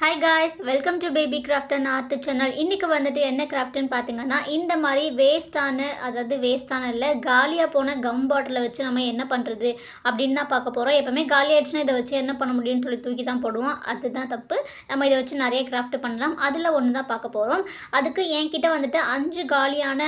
Hi guys welcome to Baby Craft and Art channel இன்றைக்கி வந்துட்டு என்ன கிராஃப்ட்னு பார்த்தீங்கன்னா இந்த மாதிரி வேஸ்டான அதாவது வேஸ்டான இல்லை காலியாக போன கம் பாட்டிலை வச்சு நம்ம என்ன பண்ணுறது அப்படின்னு தான் பார்க்க போகிறோம் எப்போவுமே காலி ஆயிடுச்சுன்னா இதை வச்சு என்ன பண்ண முடியும்னு சொல்லி தூக்கி தான் போடுவோம். அதுதான் தப்பு. நம்ம இதை வச்சு நிறைய கிராஃப்ட் பண்ணலாம். அதில் ஒன்று தான் பார்க்க போகிறோம் அதுக்கு என்கிட்ட வந்துட்டு அஞ்சு காலியான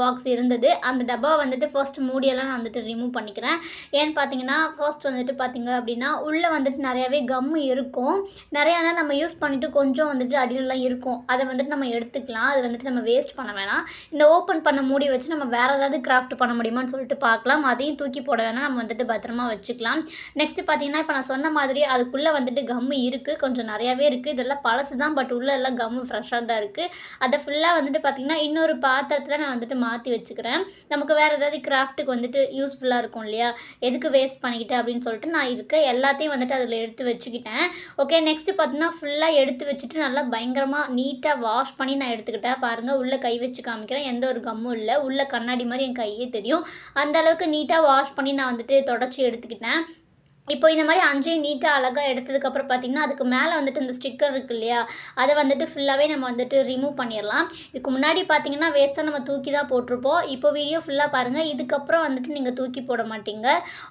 பாக்ஸ் இருந்தது. அந்த டப்பா வந்துட்டு ஃபர்ஸ்ட் மூடியெல்லாம் நான் வந்துட்டு ரிமூவ் பண்ணிக்கிறேன். ஏன்னு பார்த்தீங்கன்னா ஃபர்ஸ்ட் வந்துட்டு பார்த்தீங்க அப்படின்னா உள்ளே வந்துட்டு நிறையாவே கம் இருக்கும். நிறையானா நம்ம யூஸ் பண்ணிவிட்டு கொஞ்சம் வந்துட்டு அடியிலலாம் இருக்கும். அதை வந்துட்டு நம்ம எடுத்துக்கலாம். அது வந்துட்டு நம்ம வேஸ்ட் பண்ண வேணாம். இந்த ஓப்பன் பண்ண மூடி வச்சு நம்ம வேறு ஏதாவது கிராஃப்ட் பண்ண முடியுமான்னு சொல்லிட்டு பார்க்கலாம். அதையும் தூக்கி போட வேணாம். நம்ம வந்துட்டு பத்திரமா வச்சுக்கலாம். நெக்ஸ்ட்டு பார்த்தீங்கன்னா இப்போ நான் சொன்ன மாதிரி அதுக்குள்ளே வந்துட்டு கம்மு இருக்குது கொஞ்சம் நிறையாவே இருக்குது இதெல்லாம் பழசு தான். பட் உள்ளே எல்லாம் கம்மு ஃப்ரெஷ்ஷாக தான் இருக்குது அதை ஃபுல்லாக வந்துட்டு பார்த்திங்கன்னா இன்னொரு பாத்திரத்தில் நான் வந்துட்டு மாற்றி வச்சுக்கிறேன். நமக்கு வேறு ஏதாவது கிராஃப்ட்டுக்கு வந்துட்டு யூஸ்ஃபுல்லாக இருக்கும் இல்லையா? எதுக்கு வேஸ்ட் பண்ணிக்கிட்டேன் அப்படின்னு சொல்லிட்டு நான் இருக்க எல்லாத்தையும் வந்துட்டு அதில் எடுத்து வச்சுக்கிட்டேன். ஓகே நெக்ஸ்ட்டு பார்த்தீங்கன்னா ஃபுல்லாக எடுத்து வச்சுட்டு நல்லா பயங்கரமாக நீட்டாக வாஷ் பண்ணி நான் எடுத்துக்கிட்டேன் பாருங்கள் உள்ளே கை வச்சு காமிக்கிறேன். எந்த ஒரு கம்மும் இல்லை. உள்ளே கண்ணாடி மாதிரி என் கையே தெரியும். அந்த அளவுக்கு நீட்டாக வாஷ் பண்ணி நான் வந்துட்டு தொடச்சி எடுத்துக்கிட்டேன். இப்போ இந்த மாதிரி அஞ்சையும் நீட்டாக அழகாக எடுத்ததுக்கப்புறம் பார்த்திங்கன்னா அதுக்கு மேலே வந்துட்டு இந்த ஸ்டிக்கர் இருக்குது இல்லையா? அதை வந்துட்டு ஃபுல்லாகவே நம்ம வந்துட்டு ரிமூவ் பண்ணிடலாம். இதுக்கு முன்னாடி பார்த்தீங்கன்னா வேஸ்ட்டாக நம்ம தூக்கி தான் போட்டிருப்போம். இப்போ வீடியோ ஃபுல்லாக பாருங்கள் இதுக்கப்புறம் வந்துட்டு நீங்கள் தூக்கி போட மாட்டீங்க.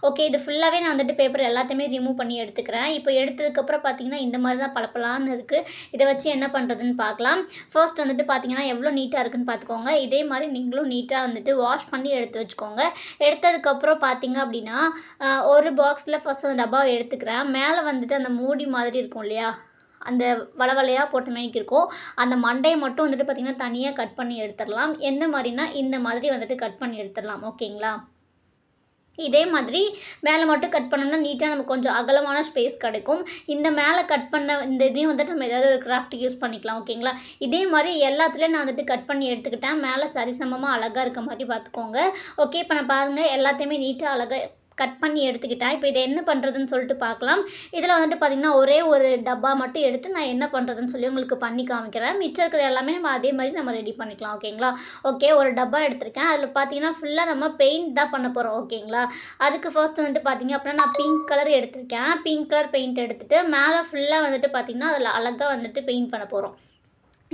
ஓகே இது ஃபுல்லாகவே நான் வந்துட்டு பேப்பர் எல்லாத்தையுமே ரிமூவ் பண்ணி எடுத்துக்கிறேன். இப்போ எடுத்ததுக்கப்புறம் பார்த்தீங்கன்னா இந்த மாதிரி தான் பளப்பலான்னு இருக்குது இதை வச்சு என்ன பண்ணுறதுன்னு பார்க்கலாம். ஃபர்ஸ்ட் வந்துட்டு பார்த்தீங்கன்னா எவ்வளோ நீட்டாக இருக்குன்னு பார்த்துக்கோங்க. இதே மாதிரி நீங்களும் நீட்டாக வந்துட்டு வாஷ் பண்ணி எடுத்து வச்சுக்கோங்க. எடுத்ததுக்கப்புறம் பார்த்தீங்க அப்படின்னா ஒரு பாக்ஸில் ஃபஸ்ட் அந்த டப்பாவை எடுத்துக்கிறேன். மேலே வந்துட்டு அந்த மூடி மாதிரி இருக்கும் இல்லையா? அந்த வளவலையாக போட்ட மேனிக்கு இருக்கும். அந்த மண்டையை மட்டும் வந்துட்டு பார்த்திங்கன்னா தனியாக கட் பண்ணி எடுத்துடலாம். எந்த மாதிரினா இந்த மாதிரி வந்துட்டு கட் பண்ணி எடுத்துடலாம். ஓகேங்களா? இதே மாதிரி மேலே மட்டும் கட் பண்ணோம்னா நீட்டாக நமக்கு கொஞ்சம் அகலமான ஸ்பேஸ் கிடைக்கும். இந்த மேலே கட் பண்ண இந்த இதையும் வந்துட்டு நம்ம ஏதாவது ஒரு கிராஃப்ட் யூஸ் பண்ணிக்கலாம். ஓகேங்களா? இதே மாதிரி எல்லாத்துலேயும் நான் வந்துட்டு கட் பண்ணி எடுத்துக்கிட்டேன். மேலே சரிசமமாக அழகாக இருக்க மாதிரி பார்த்துக்கோங்க ஓகே இப்போ நான் பாருங்கள் எல்லாத்தையுமே நீட்டாக அழகாக கட் பண்ணி எடுத்துக்கிட்டேன் இப்போ இதை என்ன பண்ணுறதுன்னு சொல்லிட்டு பார்க்கலாம். இதில் வந்துட்டு பார்த்திங்கன்னா ஒரே ஒரு டப்பா மட்டும் எடுத்து நான் என்ன பண்ணுறதுன்னு சொல்லி உங்களுக்கு பண்ணி காமிக்கிறேன். மிச்சம் இருக்கிற எல்லாமே நம்ம அதே மாதிரி நம்ம ரெடி பண்ணிக்கலாம் ஓகேங்களா? ஓகே ஒரு டப்பா எடுத்திருக்கேன். அதில் பார்த்தீங்கன்னா ஃபுல்லாக நம்ம பெயிண்ட் தான் பண்ண போகிறோம் ஓகேங்களா? அதுக்கு ஃபர்ஸ்ட் வந்துட்டு பார்த்தீங்க அப்படின்னா நான் பிங்க் கலர் எடுத்திருக்கேன். பிங்க் கலர் பெயிண்ட் எடுத்துகிட்டு மேலே ஃபுல்லாக வந்துட்டு பார்த்திங்கன்னா அதில் அழகாக வந்துட்டு பெயிண்ட் பண்ண போகிறோம்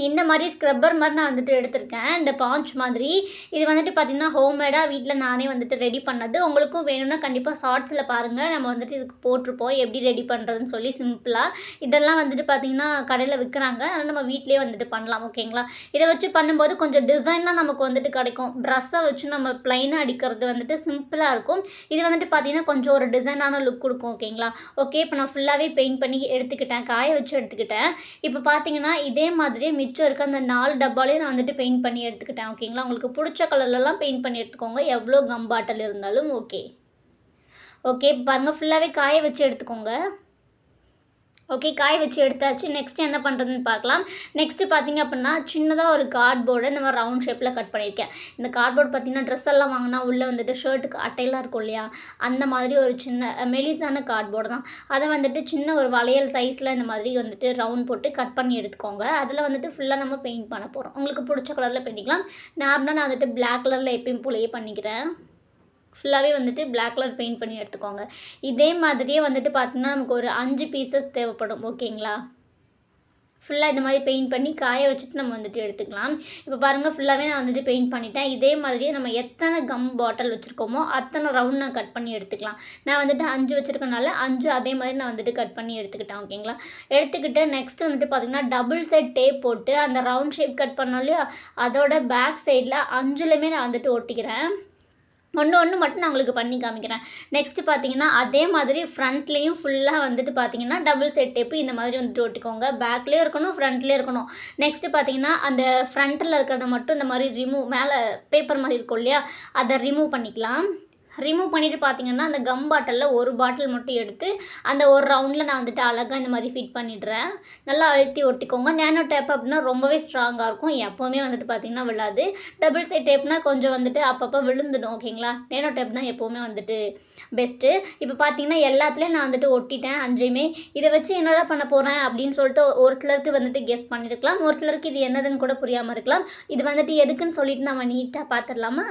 இந்த மாதிரி ஸ்க்ரப்பர் மாதிரி நான் வந்துட்டு எடுத்திருக்கேன். இந்த பாஞ்ச் மாதிரி. இது வந்துட்டு பார்த்திங்கன்னா ஹோம்மேடாக வீட்டில் நானே வந்துட்டு ரெடி பண்ணது. உங்களுக்கும் வேணும்னா கண்டிப்பாக ஷார்ட்ஸில் பாருங்கள் நம்ம வந்துட்டு இதுக்கு போட்டிருப்போம். எப்படி ரெடி பண்ணுறதுன்னு சொல்லி சிம்பிளாக இதெல்லாம் வந்துட்டு பார்த்திங்கன்னா கடையில் விற்கிறாங்க அதனால் நம்ம வீட்டிலேயே வந்துட்டு பண்ணலாம். ஓகேங்களா இதை வச்சு பண்ணும்போது கொஞ்சம் டிசைனாக நமக்கு வந்துட்டு கிடைக்கும். ட்ரெஸ்ஸை வச்சு நம்ம ப்ளைனாக அடிக்கிறது வந்துட்டு சிம்பிளாக இருக்கும். இது வந்துட்டு பார்த்திங்கன்னா கொஞ்சம் ஒரு டிசைனான லுக் கொடுக்கும். ஓகேங்களா ஓகே இப்போ நான் ஃபுல்லாகவே பெயிண்ட் பண்ணி எடுத்துக்கிட்டேன். காய வச்சு எடுத்துக்கிட்டேன். இப்போ பார்த்திங்கன்னா இதே மாதிரி மிச்சம் இருக்க அந்த நாலு டப்பாலையும் நான் வந்துட்டு பெயிண்ட் பண்ணி எடுத்துக்கிட்டேன் ஓகேங்களா உங்களுக்கு பிடிச்ச கலர்லலாம் பெயிண்ட் பண்ணி எடுத்துக்கோங்க. எவ்வளோ கம் பாட்டில் இருந்தாலும் ஓகே ஓகே பாருங்கள் ஃபுல்லாகவே காய வச்சு எடுத்துக்கோங்க. ஓகே காய வச்சு எடுத்தாச்சு. நெக்ஸ்ட் என்ன பண்ணுறதுன்னு பார்க்கலாம். நெக்ஸ்ட்டு பார்த்தீங்க அப்படின்னா சின்னதாக ஒரு கார்ட்போர்டை இந்த மாதிரி ரவுண்ட் ஷேப்பில் கட் பண்ணியிருக்கேன். இந்த கார்ட்போர்ட் பார்த்தீங்கன்னா ட்ரெஸ் எல்லாம் வாங்கினா உள்ளே வந்துட்டு ஷர்ட்டுக்கு அட்டையெல்லாம் இருக்கும் இல்லையா? அந்த மாதிரி ஒரு சின்ன மெலிசான கார்ட்போர்டு தான். அதை வந்துட்டு சின்ன ஒரு வளையல் சைஸில் இந்த மாதிரி வந்துட்டு ரவுண்ட் போட்டு கட் பண்ணி எடுத்துக்கோங்க. அதில் வந்துட்டு ஃபுல்லாக நம்ம பெயிண்ட் பண்ண போகிறோம் உங்களுக்கு பிடிச்ச கலரில் பண்ணிக்கலாம். நார்மலாக நான் வந்துட்டு பிளாக் கலரில் எப்பயும் போலயே பண்ணிக்கிறேன். ஃபுல்லாகவே வந்துட்டு பிளாக் கலர் பெயிண்ட் பண்ணி எடுத்துக்கோங்க. இதே மாதிரியே வந்துட்டு பார்த்திங்கன்னா நமக்கு ஒரு அஞ்சு பீசஸ் தேவைப்படும். ஓகேங்களா ஃபுல்லாக இந்த மாதிரி பெயிண்ட் பண்ணி காய வச்சுட்டு நம்ம வந்துட்டு எடுத்துக்கலாம். இப்போ பாருங்கள் ஃபுல்லாகவே நான் வந்துட்டு பெயிண்ட் பண்ணிட்டேன். இதே மாதிரியே நம்ம எத்தனை கம் பாட்டில் வச்சுருக்கோமோ அத்தனை ரவுண்ட் நான் கட் பண்ணி எடுத்துக்கலாம். நான் வந்துட்டு அஞ்சு வச்சுருக்கனால அஞ்சு அதே மாதிரி நான் வந்துட்டு கட் பண்ணி எடுத்துக்கிட்டேன். ஓகேங்களா எடுத்துக்கிட்டு நெக்ஸ்ட் வந்துட்டு பார்த்திங்கன்னா டபுள் சைட் டேப் போட்டு அந்த ரவுண்ட் ஷேப் கட் பண்ணோம் இல்லையா? அதோட பேக் சைடில் அஞ்சுலையுமே நான் வந்துட்டு ஒட்டிக்கிறேன். ஒன்று ஒன்று மட்டும் நான் உங்களுக்கு பண்ணி காமிக்கிறேன். நெக்ஸ்ட்டு பார்த்தீங்கன்னா அதே மாதிரி ஃப்ரண்ட்லேயும் ஃபுல்லாக வந்துட்டு பார்த்தீங்கன்னா டபுள் செட் டேப்பு இந்த மாதிரி வந்துட்டு ஒட்டிக்கோங்க. பேக்லேயும் இருக்கணும் ஃப்ரண்ட்லேயும் இருக்கணும். நெக்ஸ்ட்டு பார்த்தீங்கன்னா அந்த ஃப்ரண்ட்டில் இருக்கிறத மட்டும் இந்த மாதிரி ரிமூவ் மேலே பேப்பர் மாதிரி இருக்கும் இல்லையா அதை ரிமூவ் பண்ணிக்கலாம். ரிமூவ் பண்ணிவிட்டு பார்த்தீங்கன்னா அந்த கம் பாட்டிலில் ஒரு பாட்டில் மட்டும் எடுத்து அந்த ஒரு ரவுண்டில் நான் வந்துட்டு அழகாக இந்த மாதிரி ஃபிட் பண்ணிடுறேன். நல்லா அழுத்தி ஒட்டிக்கோங்க. நேனோ டேப் அப்படின்னா ரொம்பவே ஸ்ட்ராங்காக இருக்கும். எப்போவுமே வந்துட்டு பார்த்தீங்கன்னா விழாது. டபுள் சைட் டேப்னா கொஞ்சம் வந்துட்டு அப்பப்போ விழுந்துடும் ஓகேங்களா நேனோ டேப் தான் எப்போவுமே வந்துட்டு பெஸ்ட்டு இப்போ பார்த்தீங்கன்னா எல்லாத்துலேயும் நான் வந்துட்டு ஒட்டிட்டேன் அஞ்சையுமே. இதை வச்சு என்னடா பண்ண போகிறேன் அப்படின்னு சொல்லிட்டு ஒரு சிலருக்கு வந்துட்டு கெஸ் பண்ணியிருக்கலாம் ஒரு சிலருக்கு இது என்னதுன்னு கூட புரியாமல் இருக்கலாம். இது வந்துட்டு எதுக்குன்னு சொல்லிட்டு நம்ம நீட்டாக பார்த்துடலாமா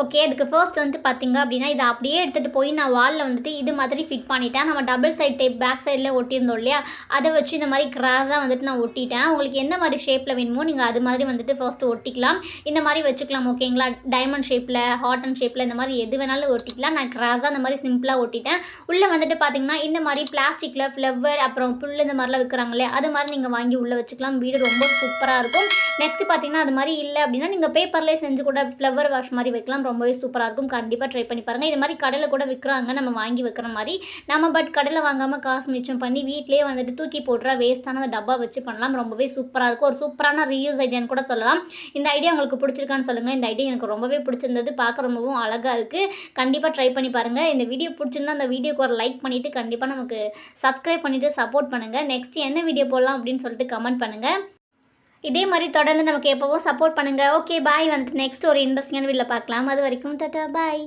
ஓகே அதுக்கு ஃபர்ஸ்ட் வந்துட்டு பார்த்தீங்க அப்படின்னா இதை அப்படியே எடுத்துகிட்டு போய் நான் வாலில் வந்துட்டு இது மாதிரி ஃபிட் பண்ணிட்டேன். நம்ம டபுள் சைட் டைப் பேக் சைடில் ஒட்டியிருந்தோம் இல்லையா? அதை வச்சு இந்த மாதிரி கிராஸாக வந்துட்டு நான் ஒட்டிட்டேன். உங்களுக்கு எந்த மாதிரி ஷேப்பில் வேணுமோ நீங்கள் அது மாதிரி வந்துட்டு ஃபர்ஸ்ட் ஒட்டிக்கலாம். இந்த மாதிரி வச்சுக்கலாம் ஓகேங்களா டைமண்ட் ஷேப்பில் ஹாட் அண்ட் ஷேப்பில் இந்த மாதிரி எது வேணாலும் ஒட்டிக்கலாம். நான் கிராஸாக இந்த மாதிரி சிம்பிளாக ஒட்டிட்டேன். உள்ளே வந்துட்டு பார்த்தீங்கன்னா இந்த மாதிரி பிளாஸ்டிக்கில் ஃப்ளவர் அப்புறம் புல் இந்த மாதிரிலாம் விற்கிறாங்களே அது மாதிரி நீங்கள் வாங்கி உள்ளே வச்சுக்கலாம். வீடு ரொம்ப சூப்பராக இருக்கும். நெக்ஸ்ட் பார்த்தீங்கன்னா அது மாதிரி இல்லை அப்படின்னா நீங்கள் பேப்பர்லேயே செஞ்சு கூட ஃப்ளவர் வாஷ் மாதிரி வைக்கலாம். ரொம்பவே சூப்பராக இருக்கும். கண்டிப்பாக ட்ரை பண்ணி பாருங்கள் இது மாதிரி கடையில் கூட விற்கிறாங்க நம்ம வாங்கி வைக்கிற மாதிரி. நம்ம பட் கடையில் வாங்காமல் காசு மிச்சம் பண்ணி வீட்டிலே வந்துட்டு தூக்கி போட்டுற வேஸ்ட்டான அந்த டப்பா வச்சு பண்ணலாம். ரொம்பவே சூப்பராக இருக்கும். ஒரு சூப்பரான ரீயூஸ் ஐடியான்னு கூட சொல்லலாம். இந்த ஐடியா உங்களுக்கு பிடிச்சிருக்கான்னு சொல்லுங்கள் இந்த ஐடியா எனக்கு ரொம்பவே பிடிச்சிருந்தது. பார்க்க ரொம்பவும் அழகாக இருக்குது கண்டிப்பாக ட்ரை பண்ணி பாருங்கள் இந்த வீடியோ பிடிச்சிருந்தா அந்த வீடியோக்கு ஒரு லைக் பண்ணிவிட்டு கண்டிப்பாக நமக்கு சப்ஸ்கிரைப் பண்ணிவிட்டு சப்போர்ட் பண்ணுங்கள் நெக்ஸ்ட் என்ன வீடியோ போடலாம் அப்படின்னு சொல்லிட்டு கமெண்ட் பண்ணுங்கள் இதே மாதிரி தொடர்ந்து நமக்கு எப்போவோ சப்போர்ட் பண்ணுங்கள் ஓகே பாய் வந்துட்டு நெக்ஸ்ட் ஒரு இன்ட்ரெஸ்டிங்கான வீடியோவில் பார்க்கலாம். அது வரைக்கும் டாட்டா பாய்